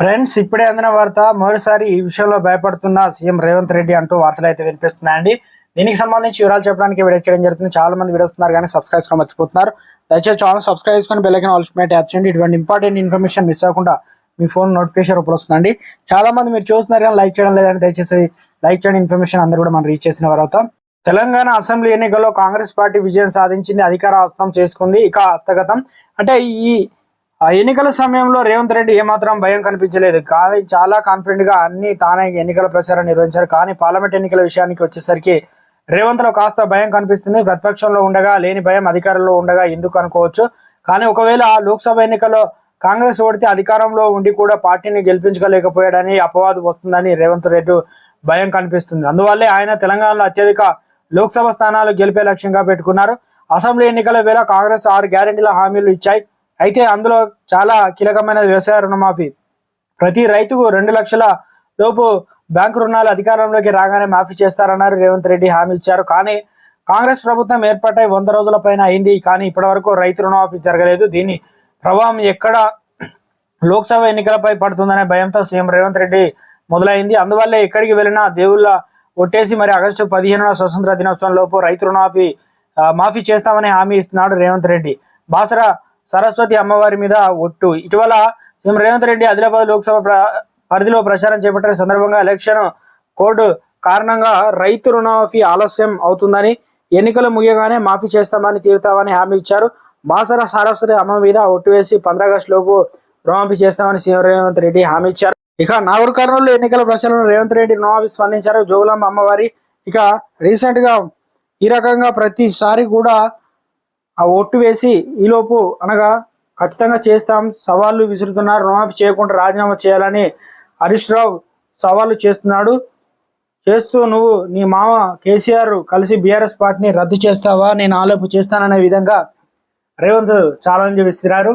Friends ఇప్పుడే అందిన వార్త మరోసారి ఈ విషయంలో భయపడుతున్న సీఎం రేవంత్ రెడ్డి అంటూ వార్తలు అయితే వినిపిస్తున్నాయండి. దీనికి సంబంధించి వివరాలు చెప్పడానికి వీడియో చేయడం జరుగుతుంది. చాలా మంది వీడియోస్ ఉన్నారు కానీ సబ్స్క్రైబ్ చేసుకోవడం మర్చిపోతున్నారు. దయచేసి ఛానల్ సబ్స్క్రైబ్ చేసుకుని బెల్లైకన్ ఆల్స్మేట్ యాప్ చేయండి. ఇటువంటి ఇంపార్టెంట్ ఇన్ఫర్మేషన్ మిస్ అవ్వకుండా మీ ఫోన్ నోటిఫికేషన్ ఇప్పుడు వస్తుందండి. చాలా మంది మీరు చూస్తున్నారు కానీ లైక్ చేయడం లేదని దయచేసి లైక్ చేయండి. ఇన్ఫర్మేషన్ అందరూ కూడా మనం రీచ్ చేసిన వారు అవుతాం. తెలంగాణ అసెంబ్లీ ఎన్నికల్లో కాంగ్రెస్ పార్టీ విజయం సాధించింది అధికార హస్తం చేసుకుంది ఇక హస్తగతం. అంటే ఈ ఎన్నికల సమయంలో రేవంత్ రెడ్డి ఏమాత్రం భయం కనిపించలేదు. కానీ చాలా కాన్ఫిడెంట్గా అన్ని తానే ఎన్నికల ప్రచారం నిర్వహించారు. కానీ పార్లమెంట్ ఎన్నికల విషయానికి వచ్చేసరికి రేవంత్లో కాస్త భయం కనిపిస్తుంది. ప్రతిపక్షంలో ఉండగా లేని భయం అధికారంలో ఉండగా ఎందుకు అనుకోవచ్చు? కానీ ఒకవేళ లోక్సభ ఎన్నికల్లో కాంగ్రెస్ ఓడితే అధికారంలో ఉండి కూడా పార్టీని గెలిపించుకోలేకపోయాడని అపవాదం వస్తుందని రేవంత్ రెడ్డి భయం కనిపిస్తుంది. అందువల్లే ఆయన తెలంగాణలో అత్యధిక లోక్సభ స్థానాలు గెలిపే లక్ష్యంగా పెట్టుకున్నారు. అసెంబ్లీ ఎన్నికల వేళ కాంగ్రెస్ ఆరు గ్యారెంటీల హామీలు ఇచ్చాయి. అయితే అందులో చాలా కీలకమైన వ్యవసాయ రుణమాఫీ. ప్రతి రైతుకు రెండు లక్షల లోపు బ్యాంకు రుణాలు అధికారంలోకి రాగానే మాఫీ చేస్తారన్నారు రేవంత్ రెడ్డి హామీ ఇచ్చారు. కానీ కాంగ్రెస్ ప్రభుత్వం ఏర్పాటై వంద రోజుల పైన అయింది. కానీ ఇప్పటివరకు రైతు రుణమాఫీ జరగలేదు. దీని ప్రభావం ఎక్కడ లోక్సభ ఎన్నికలపై పడుతుందనే భయంతో సీఎం రేవంత్ రెడ్డి మొదలైంది. అందువల్లే ఎక్కడికి వెళ్ళినా దేవుళ్ళ ఒట్టేసి మరి ఆగస్టు పదిహేనున స్వతంత్ర దినోత్సవం లోపు రైతు రుణమాఫీ మాఫీ చేస్తామని హామీ ఇస్తున్నాడు రేవంత్ రెడ్డి. బాసరా సరస్వతి అమ్మవారి మీద ఒట్టు. ఇటీవల సీఎం రేవంత్ రెడ్డి ఆదిలాబాద్ లోక్సభ పరిధిలో ప్రచారం చేపట్టిన సందర్భంగా ఎలక్షన్ కోడ్ కారణంగా రైతు రుణమాఫీ ఆలస్యం అవుతుందని ఎన్నికలు ముగియగానే మాఫీ చేస్తామని తీరుతామని హామీ ఇచ్చారు. బాసర సరస్వతి అమ్మ మీద ఒట్టు వేసి పంద్రాగస్టు లోపు రుణమాఫీ చేస్తామని సీఎం రేవంత్ రెడ్డి హామీ ఇచ్చారు. ఇక నాగర్ కర్నూలు ఎన్నికల ప్రచారంలో రేవంత్ రెడ్డి రుణమాఫీ స్పందించారు. జోగులాంబ అమ్మవారి. ఇక రీసెంట్గా ఈ రకంగా ప్రతిసారి కూడా ఆ ఓటు వేసి ఈలోపు అనగా ఖచ్చితంగా చేస్తాం సవాళ్ళు విసురుతున్నారు రుణమాఫీ చేయకుండా రాజీనామా చేయాలని హరీష్ రావు సవాళ్ళు చేస్తున్నాడు. చేస్తూ నువ్వు నీ మామ కేసీఆర్ కలిసి బీఆర్ఎస్ పార్టీని రద్దు చేస్తావా నేను ఆలోపు చేస్తాననే విధంగా రేవంత్ ఛాలెంజ్ విసిరారు.